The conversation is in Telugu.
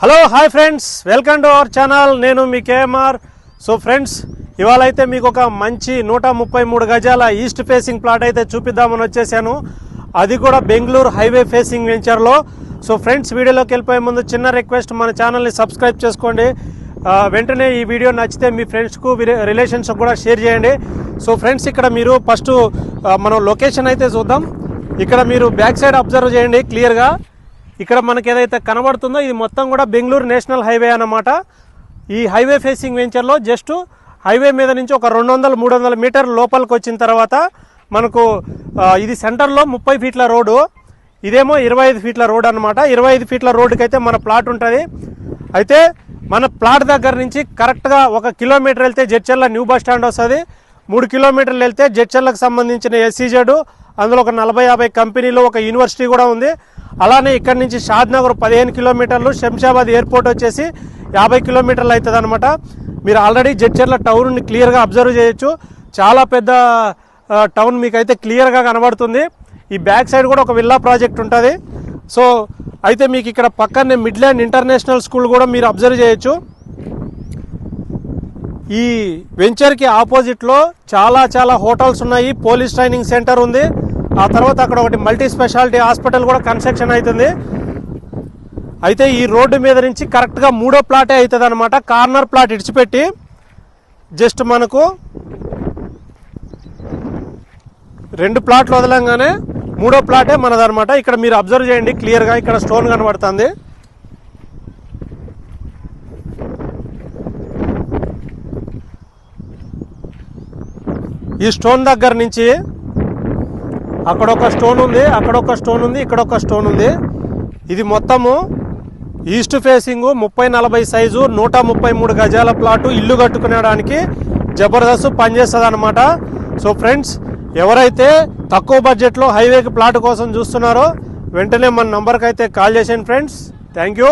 Hello hi friends welcome to our channel నేను మీ కేఎంఆర్ సో ఫ్రెండ్స్ ఇవాళ అయితే మీకు ఒక మంచి నూట ముప్పై మూడు గజాల ఈస్ట్ ఫేసింగ్ ప్లాట్ అయితే చూపిద్దామని వచ్చేసాను. అది కూడా బెంగళూరు హైవే ఫేసింగ్ వెంచర్లో సో ఫ్రెండ్స్ వీడియోలోకి వెళ్ళిపోయే ముందు చిన్న రిక్వెస్ట్ మన ఛానల్ని సబ్స్క్రైబ్ చేసుకోండి. వెంటనే ఈ వీడియో నచ్చితే మీ ఫ్రెండ్స్కు రిలేషన్స్ కూడా షేర్ చేయండి. సో ఫ్రెండ్స్ ఇక్కడ మీరు ఫస్ట్ మనం లొకేషన్ అయితే చూద్దాం. ఇక్కడ మీరు బ్యాక్ సైడ్ అబ్జర్వ్ చేయండి క్లియర్గా ఇక్కడ మనకి ఏదైతే కనబడుతుందో ఇది మొత్తం కూడా బెంగళూరు నేషనల్ హైవే అన్నమాట. ఈ హైవే ఫేసింగ్ వెంచర్లో జస్ట్ హైవే మీద నుంచి ఒక రెండు వందల మూడు వందల మీటర్ లోపలికి వచ్చిన తర్వాత మనకు ఇది సెంటర్లో ముప్పై ఫీట్ల రోడ్డు. ఇదేమో ఇరవై ఐదు ఫీట్ల రోడ్ అనమాట ఇరవై ఐదు ఫీట్ల రోడ్డుకి అయితే మన ప్లాట్ ఉంటుంది. అయితే మన ప్లాట్ దగ్గర నుంచి కరెక్ట్గా ఒక కిలోమీటర్ వెళ్తే జడ్చర్ల న్యూ బస్ స్టాండ్ వస్తుంది. మూడు కిలోమీటర్లు వెళ్తే జడ్చర్లకు సంబంధించిన ఎస్సీజెడ్ అందులో ఒక నలభై యాభై కంపెనీలు ఒక యూనివర్సిటీ కూడా ఉంది. అలానే ఇక్కడ నుంచి షాద్నగర్ పదిహేను కిలోమీటర్లు శంషాబాద్ ఎయిర్పోర్ట్ వచ్చేసి యాభై కిలోమీటర్లు అవుతుంది అనమాట మీరు ఆల్రెడీ జడ్చర్ల టౌన్ని క్లియర్గా అబ్జర్వ్ చేయొచ్చు. చాలా పెద్ద టౌన్ మీకైతే క్లియర్గా కనబడుతుంది. ఈ బ్యాక్ సైడ్ కూడా ఒక విల్లా ప్రాజెక్ట్ ఉంటుంది. సో అయితే మీకు ఇక్కడ పక్కనే మిడ్ల్యాండ్ ఇంటర్నేషనల్ స్కూల్ కూడా మీరు అబ్జర్వ్ చేయొచ్చు. ఈ వెంచర్కి ఆపోజిట్లో చాలా చాలా హోటల్స్ ఉన్నాయి. పోలీస్ ట్రైనింగ్ సెంటర్ ఉంది. ఆ తర్వాత అక్కడ ఒకటి మల్టీ స్పెషాలిటీ హాస్పిటల్ కూడా కన్స్ట్రక్షన్ అవుతుంది. అయితే ఈ రోడ్డు మీద నుంచి కరెక్ట్గా మూడో ప్లాటే అవుతుంది అనమాట కార్నర్ ప్లాట్ ఇడిచిపెట్టి జస్ట్ మనకు రెండు ప్లాట్లు వదలంగానే మూడో ప్లాటే మనదనమాట ఇక్కడ మీరు అబ్జర్వ్ చేయండి క్లియర్గా ఇక్కడ స్టోన్ కనబడుతుంది. ఈ స్టోన్ దగ్గర నుంచి అక్కడ ఒక స్టోన్ ఉంది అక్కడ ఒక స్టోన్ ఉంది ఇక్కడ ఒక స్టోన్ ఉంది. ఇది మొత్తము ఈస్ట్ ఫేసింగ్ ముప్పై నలభై సైజు నూట ముప్పై మూడు గజాల ప్లాటు ఇల్లు కట్టుకునేడానికి జబర్దస్త్ పనిచేస్తుంది అనమాట సో ఫ్రెండ్స్ ఎవరైతే తక్కువ బడ్జెట్లో హైవేకి ప్లాట్ కోసం చూస్తున్నారో వెంటనే మన నంబర్కి అయితే కాల్ చేసేయండి ఫ్రెండ్స్. Thank you.